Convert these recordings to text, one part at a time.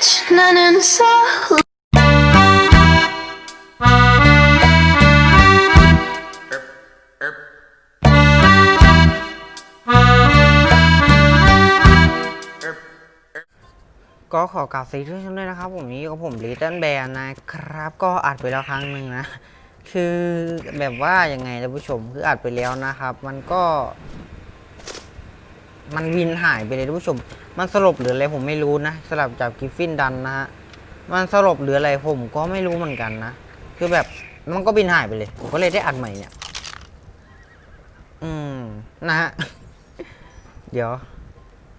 빛나는 서울 ก็ขอกราบสวัสดีทุกท่านด้วยนะครับ ผมนี้กับผมลิตเติ้ลแบนนะครับ ก็อัดไปแล้วครั้งหนึ่งนะ คือแบบว่ายังไงท่านผู้ชมคืออัดไปแล้วนะครับ มันก็ มันวินหายไปเลยท่านผู้ชม มันสลบหรืออะไรผมไม่รู้นะสลับจากกิฟฟินดันนะฮะ มันสลบหรืออะไรผมก็ไม่รู้เหมือนกันนะ คือแบบมันก็บินหายไปเลย ผมก็เลยได้อัดใหม่เนี่ย อืม นะฮะ เดี๋ยว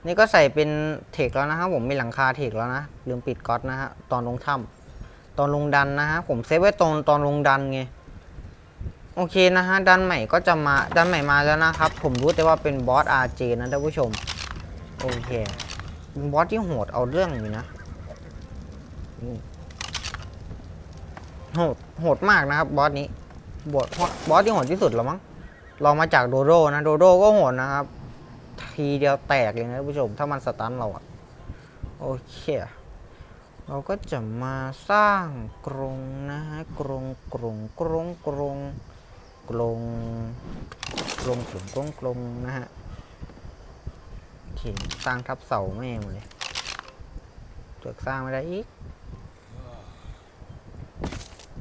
นี่ก็ใส่เป็นเทคแล้วนะครับผมมีหลังคาเทคแล้วนะ ลืมปิดก๊อตนะฮะ ตอนลงถ้ำตอนลงดันนะฮะ ผมเซฟไว้ตอนตอนลงดันไง โอเคนะฮะดันใหม่ก็จะมาดันใหม่มาแล้วนะครับ ผมรู้แต่ว่าเป็นบอส RJ นะท่านผู้ชม โอเคเป็นบอสที่โหดเอาเรื่องอยู่นะโหดโหดมากนะครับบอสนี้บอสบอสที่โหดที่สุดแล้วมั้งลองมาจากโดโดนะโดโดก็โหดนะครับ ทีเดียวแตกเลยนะท่านผู้ชม ถ้ามันสตันเราอะโอเคเราก็จะมาสร้างกรงนะฮะกรงกรงกรงกรงกรง กรงกรงกรงกรงนะฮะโอเคสร้างทับเสาแม่งหมดเลยเกือกสร้างไม่ได้อีก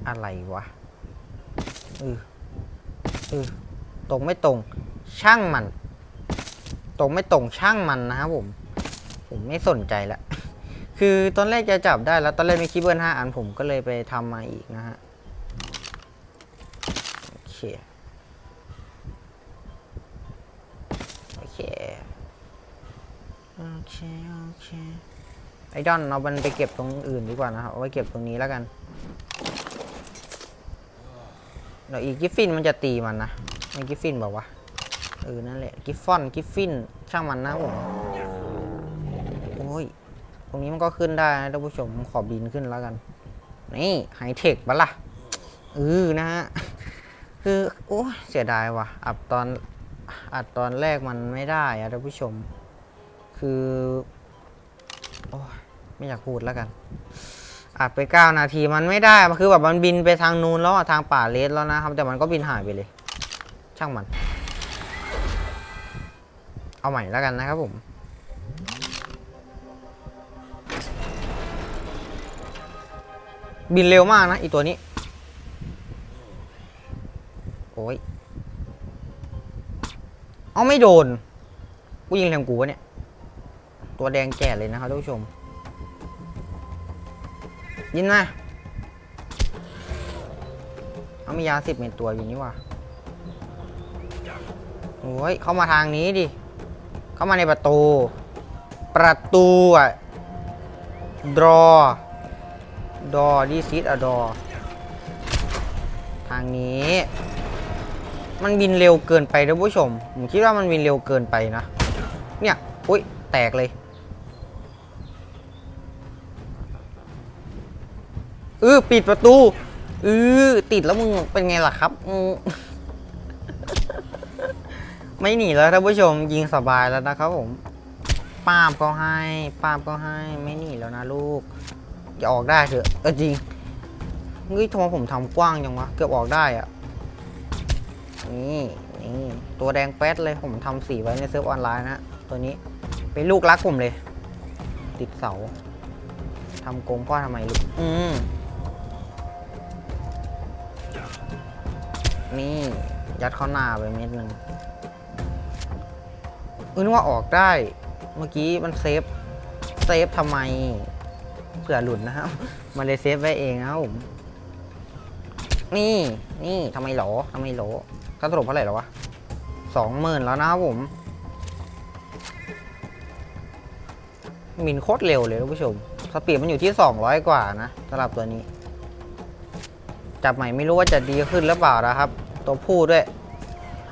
อะไรวะเออเออตรงไม่ตรงช่างมัน ตรงไม่ตรงช่างมันนะครับผม ผมไม่สนใจละ คือตอนแรกจะจับได้แล้ว ตอนแรกมีคีย์เบิร์ห้าอันผมก็เลยไปทำมาอีกนะฮะ เคโอเคโอเคโอเคไอดอนเอามันไปเก็บตรงอื่นดีกว่านะครับเอาไว้เก็บตรงนี้แล้วกันเดี๋ยวอีกกิฟฟินมันจะตีมันนะไม่กิฟฟินบอกว่าเออนั่นแหละกิฟฟอนกิฟฟินช่างมันนะผมโอ้ยตรงนี้มันก็ขึ้นได้นะท่านผู้ชมขอบินขึ้นแล้วกัน นี่ไฮเทคปะล่ะเออนะฮะ คือโอ้เสียดายว่ะ อัดตอนอัดตอนแรกมันไม่ได้อะท่านผู้ชม คือโอ้ยไม่อยากพูดแล้วกัน อัดไป 9 นาทีมันไม่ได้มันคือแบบมันบินไปทางนู้นแล้วทางป่าเลสแล้วนะครับ แต่มันก็บินหายไปเลย ช่างมัน เอาใหม่แล้วกันนะครับผมบินเร็วมากนะอีตัวนี้ อ้ยเอาไม่โดน กูยิงแทงกูวะเนี่ย ตัวแดงแก่เลยนะครับท่านผู้ชม ยินมาเอามียาสิบเม็ดตัวอยู่นี่ว่ะโอ้ยเข้ามาทางนี้ดิ เข้ามาในประตู ประตูอะดรอดอดีซิดอะดอ ทางนี้ มันบินเร็วเกินไปท่านผู้ชม ผมคิดว่ามันบินเร็วเกินไปนะ เนี่ย อุ้ย แตกเลย เออปิดประตู เออติดแล้วมึงเป็นไงล่ะครับไม่หนีแล้วท่านผู้ชมยิงสบายแล้วนะครับผมป้าบก็ให้ป้าบก็ให้ไม่หนีแล้วนะลูกอย่าออกได้เถอะเออจริงเฮ้ยทำไมผมทำกว้างจังวะเกือบออกได้อะ นี่นี่ตัวแดงแป๊ดเลยผมทำสีไว้ในเซิร์ฟออนไลน์นะตัวนี้เป็นลูกรักผมเลย ติดเสาทำโกงพ่อทำไมลูกอืมนี่ ยัดเข้าหน้าไปเม็ดหนึ่งเออนึกว่าออกได้ เมื่อกี้มันเซฟ เซฟทำไมเผื่อหลุดนะครับ มันเลยเซฟไว้เองนะครับผมนี่ นี่ทำไมหรอทำไมหรอ ค่าสรุปเท่าไหร่แล้ววะสองหมื่นแล้วนะครับผม มินโคตรเร็วเลยท่านผู้ชม สปีดมันอยู่ที่ 200 กว่านะสำหรับตัวนี้ จับใหม่ไม่รู้ว่าจะดีขึ้นหรือเปล่านะครับ ตัวผู้ด้วย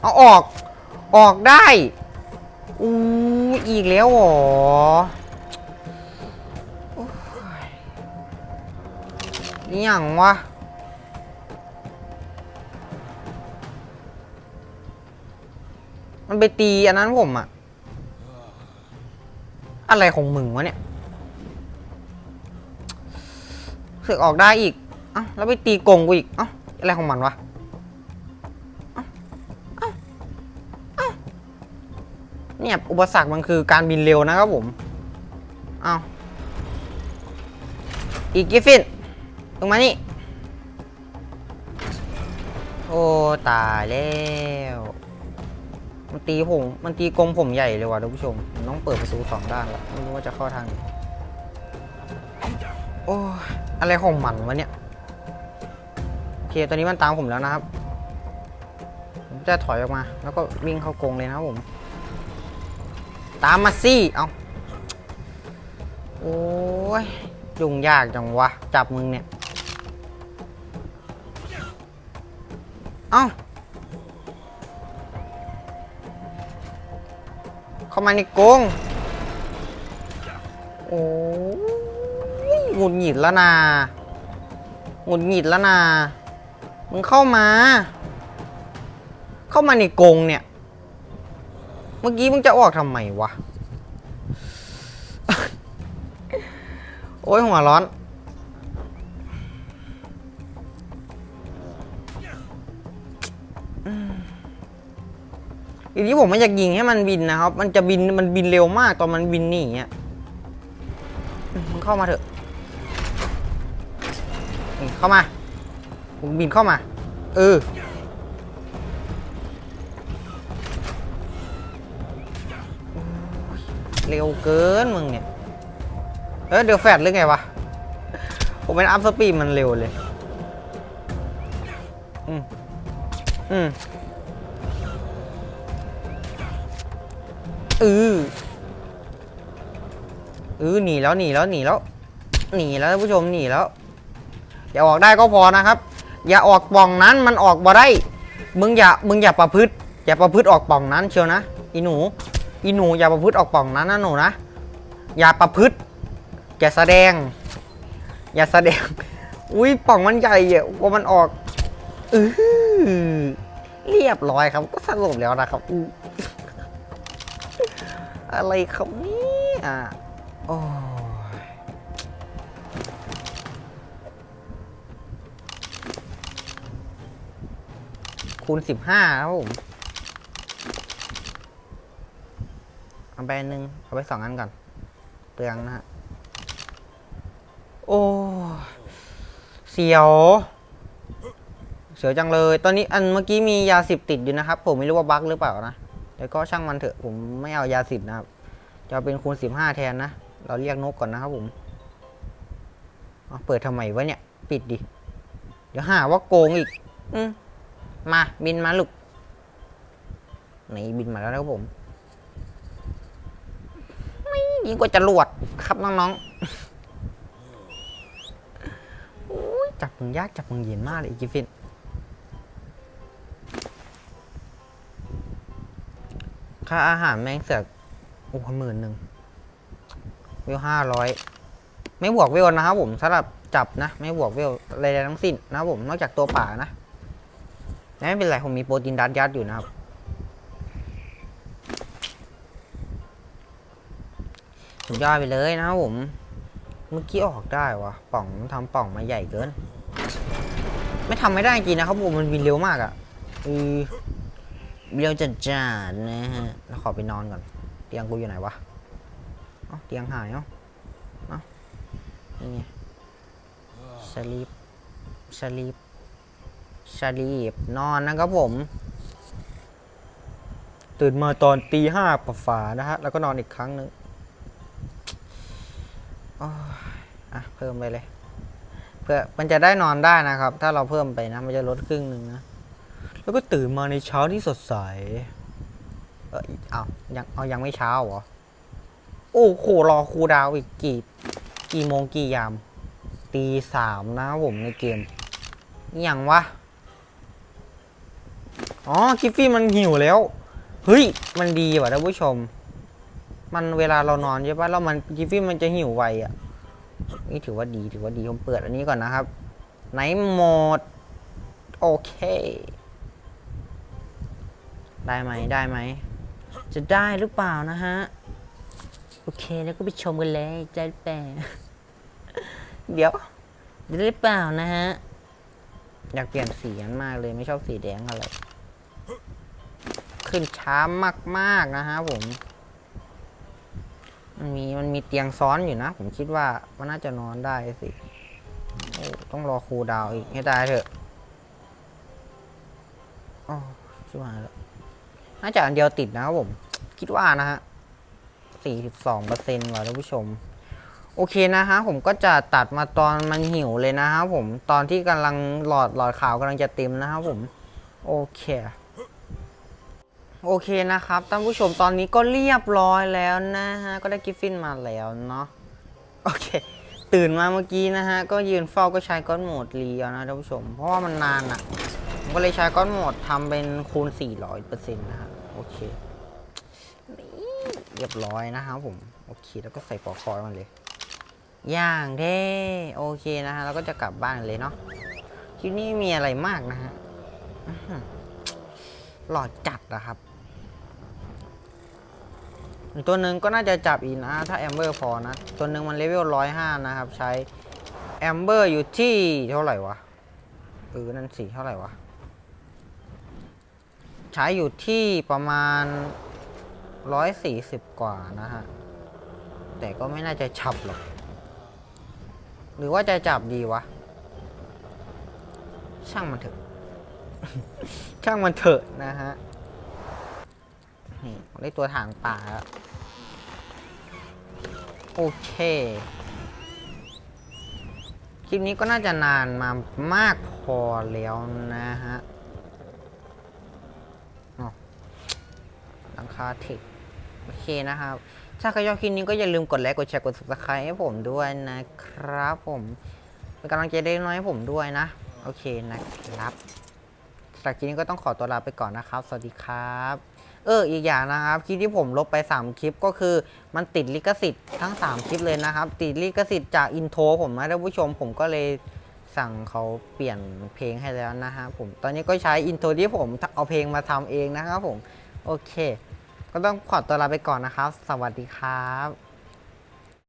เอาออก ออกได้ อู้อีกแล้วหรออยอหย่างวะ มันไปตีอันนั้นผมอะอะไรของมึงวะเนี่ยสึกออกได้อีก เอ้าแล้วไปตีกงกูอีก เอ้าอะไรของมันวะเนี่ยอุปสรรคมันคือการบินเร็วนะครับผม เอาอีกกิฟฟินลงมานี่ โอ้ ตายแล้ว มันตีผม มันตีกรงผมใหญ่เลยว่ะท่านผู้ชมผมต้องเปิดประตูสองด้านละไม่รู้ว่าจะเข้าทางไหนโอ้อะไรของมันวะเนี่ยโอเคตอนนี้มันตามผมแล้วนะครับ ผมจะถอยออกมา แล้วก็วิ่งเข้ากรงเลยนะครับผม ตามมาสิเอาโอ้ยยุ่งยากจังวะ จับมึงเนี่ย เอ้าามาในกรงโอ้ยหงุดหงิดแล้วนะหงุดหงิดแล้วนะมึงเข้ามา เข้ามาในกรงเนี่ย เมื่อกี้มึงจะออกทำไมวะ โอ้ยหัวร้อน อีกที่ผมไม่อยากยิงให้มันบินนะครับ มันจะบินมันบินเร็วมากตอนมันบินหนี่เงี้ยมมึงเข้ามาเถอะเข้ามาผมบินเข้ามา เออเร็วเกินมึงเนี่ย เออเดี๋ยวแฟดหรือไงวะ ผมเป็นอัพสปีดมันเร็วเลย อืม อืม เออเออหนีแล้วหนีแล้วหนีแล้วหนีแล้วท่านผู้ชมหนีแล้ว อย่าออกได้ก็พอนะครับ อย่าออกป่องนั้นมันออกบ่ได้ มึงอย่ามึงอย่าประพฤติอย่าประพฤติออกป่องนั้นเชียวนะอีหนูอีหนูอย่าประพฤติออกป่องนั้นนะหนูนะอย่าประพฤติอย่าแสดง อย่าแสดงอุ้ยป่องมันใหญ่อะกว่ามันออกเออเรียบร้อยครับก็สรุปแล้วนะครับ อะไรครับเนี่ยโอ้คูณสิบห้าครับผม เอาไปหนึ่งเอาไปสองอันก่อน เปลืองนะฮะ โอ้เสียวเสียวจังเลย ตอนนี้อันเมื่อกี้มียาสิบติดอยู่นะครับ ผมไม่รู้ว่าบั๊กหรือเปล่านะ แต่ก็ช่างมันเถอะผมไม่เอายาสิบนะครับ จะเป็นคูณสิบห้าแทนนะ เราเรียกนกก่อนนะครับผมเอาเปิดทำไมวะเนี่ย ปิดดิ เดี๋ยวหาว่าโกงอีก อืมมาบินมาลูกนี่บินมาแล้วนะครับผมไม่ยิ่งกว่าจะรวดครับน้องๆจับมึงยากจับมึงเย็นมากเลยอีกิฟิน ค่าอาหารแม่งเสือกโอ้หมื่นหนึ่งวิวห้าร้อยไม่บวกวิวนะครับผมสำหรับจับนะ ไม่บวกวิวอะไรทั้งสิ้นนะครับผมนอกจากตัวป่านะไม่เป็นไรผมมีโปรตีนดัดยัดอยู่นะครับ สุดยอดไปเลยนะครับผม เมื่อกี้ออกได้วะป่องทำป่องมาใหญ่เกิน ไม่ทำไม่ได้จริงนะครับผมมันบินเร็วมากอะ่ะเออ เร็วจัดจ้าดนะฮะแล้วขอไปนอนก่อน เตียงกูอยู่ไหนวะเอ้าเตียงหายเอ้าเอ้านี่ไงสลีปสลีปสลีปนอนนะครับผม ตื่นมาตอนตีห้าปะฝานะฮะ แล้วก็นอนอีกครั้งหนึ่งอ้ยอะเพิ่มไปเลย เพื่อมันจะได้นอนได้นะครับ ถ้าเราเพิ่มไปนะ มันจะลดครึ่งหนึ่งนะ แล้วก็ตื่นมาในเช้าที่สดใส เออเอายังเอายังไม่เช้าเหรอ โอ้โหรอครูดาวอีกกี่ กี่โมงกี่ยาม ตีสามนะผมในเกมนี่ยังวะ อ๋อกิฟฟี่มันหิวแล้ว เฮ้ย มันดีว่ะท่านผู้ชม มันเวลาเรานอนใช่ปะแล้วมันกิฟฟี่มันจะหิวไวอะ นี่ถือว่าดีถือว่าดีผมเปิดอันนี้ก่อนนะครับไนหมด โอเค ได้ไหมได้ไหม จะได้หรือเปล่านะฮะ โอเคแล้วก็ไปชมกันเลยใจแปรเดี๋ยวหรือเปล่านะฮะ อยากเปลี่ยนสีนั้นมากเลยไม่ชอบสีแดงอะไร ขึ้นช้ามากๆนะฮะผม มันมีมันมีเตียงซ้อนอยู่นะ ผมคิดว่ามันน่าจะนอนได้สิต้องรอครูดาวอีกให้ได้เถอะอ๋อชิบหายแล้ว น่าจะอันเดียวติดนะครับผม คิดว่านะฮะสี่สิบสองเปอร์เซ็นต์ว่ะท่านผู้ชม โอเคนะฮะผมก็จะตัดมาตอนมันหิวเลยนะครับผม ตอนที่กำลังหลอดหลอดขาวกำลังจะเต็มนะครับผม โอเคโอเคนะครับท่านผู้ชมตอนนี้ก็เรียบร้อยแล้วนะฮะ ก็ได้กิฟฟินมาแล้วเนาะโอเค ตื่นมาเมื่อกี้นะฮะ ก็ยืนเฝ้าก็ใช้ก้อนโหมดรีเอานะท่านผู้ชม เพราะว่ามันนานอะ่ะผมก็เลยใช้ก้อนโหมดทำเป็นคูณ 400%นะฮะ โอเคนี่เรียบร้อยนะครับผม โอเค แล้วก็ใส่ปลอกคอยมันเลย อย่างเท่โอเคนะฮะ แล้วก็จะกลับบ้านเลยเนาะคลิปนี้ไม่มีอะไรมากนะฮะหลอดจัดนะครับ ตัวหนึ่งก็น่าจะจับอีกนะ ถ้าแอมเบอร์พอนะ ตัวหนึ่งมันเลเวลร้อยห้านะครับ ใช้แอมเบอร์อยู่ที่เท่าไหร่วะเออนั่นสิเท่าไหร่วะ ใช้อยู่ที่ประมาณร้อยสี่สิบกว่านะฮะ แต่ก็ไม่น่าจะฉับหรอก หรือว่าจะจับดีวะ ช่างมันเถอะ ช่างมันเถอะนะฮะนี่ได้ตัวถางป่าแล้วโอเค คลิปนี้ก็น่าจะนานมามากพอแล้วนะฮะอ้าวหลังคาเทคโอเคนะครับ ถ้าใครชอบคลิปนี้ก็อย่าลืมกดไลค์ กดแชร์ กด subscribe ให้ผมด้วยนะครับผมเป็นกำลังใจได้น้อยให้ผมด้วยนะ โอเคนะครับสำหรับคลิปนี้ก็ต้องขอตัวลาไปก่อนนะครับ สวัสดีครับ เออ อีกอย่างนะครับ คลิปที่ผมลบไป 3 คลิปก็คือ มันติดลิขสิทธิ์ทั้ง 3 คลิปเลยนะครับ ติดลิขสิทธิ์จากอินโทรผมนะท่านผู้ชม ผมก็เลยสั่งเขาเปลี่ยนเพลงให้แล้วนะฮะผม ตอนนี้ก็ใช้อินโทรที่ผมเอาเพลงมาทำเองนะครับผม โอเค ก็ต้องขอตัวลาไปก่อนนะครับ สวัสดีครับ